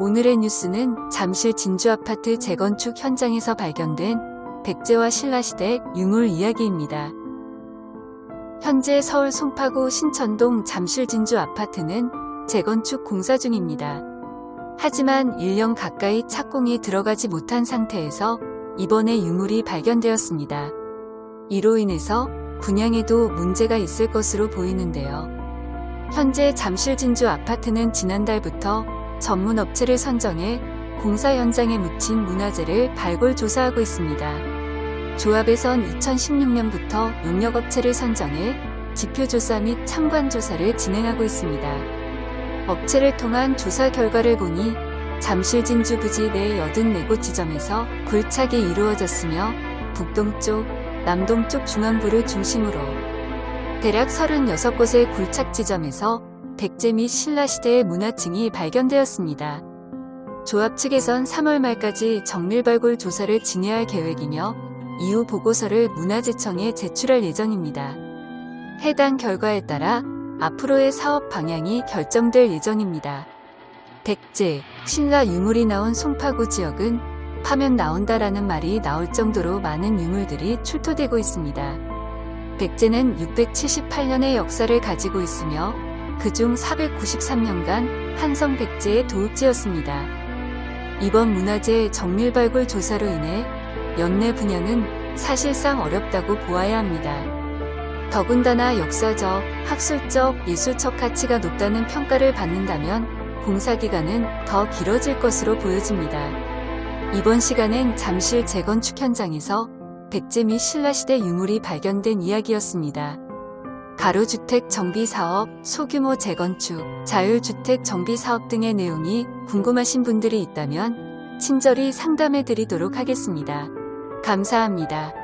오늘의 뉴스는 잠실 진주 아파트 재건축 현장에서 발견된 백제와 신라시대 유물 이야기입니다. 현재 서울 송파구 신천동 잠실 진주 아파트는 재건축 공사 중입니다. 하지만 1년 가까이 착공이 들어가지 못한 상태에서 이번에 유물이 발견되었습니다. 이로 인해서 분양에도 문제가 있을 것으로 보이는데요. 현재 잠실 진주 아파트는 지난달부터 전문 업체를 선정해 공사 현장에 묻힌 문화재를 발굴 조사하고 있습니다. 조합에선 2016년부터 용역업체를 선정해 지표조사 및 참관조사를 진행하고 있습니다. 업체를 통한 조사 결과를 보니 잠실 진주 부지 내 84곳 지점에서 굴착이 이루어졌으며 북동쪽, 남동쪽 중앙부를 중심으로 대략 36곳의 굴착 지점에서 백제 및 신라시대의 문화층이 발견되었습니다. 조합 측에선 3월 말까지 정밀발굴 조사를 진행할 계획이며 이후 보고서를 문화재청에 제출할 예정입니다. 해당 결과에 따라 앞으로의 사업 방향이 결정될 예정입니다. 백제, 신라 유물이 나온 송파구 지역은 파면 나온다라는 말이 나올 정도로 많은 유물들이 출토되고 있습니다. 백제는 678년의 역사를 가지고 있으며 그중 493년간 한성 백제의 도읍지였습니다. 이번 문화재 정밀 발굴 조사로 인해 연내 분양은 사실상 어렵다고 보아야 합니다. 더군다나 역사적, 학술적, 예술적 가치가 높다는 평가를 받는다면 공사 기간은 더 길어질 것으로 보여집니다. 이번 시간엔 잠실 재건축 현장에서 백제 및 신라시대 유물이 발견된 이야기였습니다. 가로주택 정비 사업, 소규모 재건축, 자율주택 정비 사업 등의 내용이 궁금하신 분들이 있다면 친절히 상담해 드리도록 하겠습니다. 감사합니다.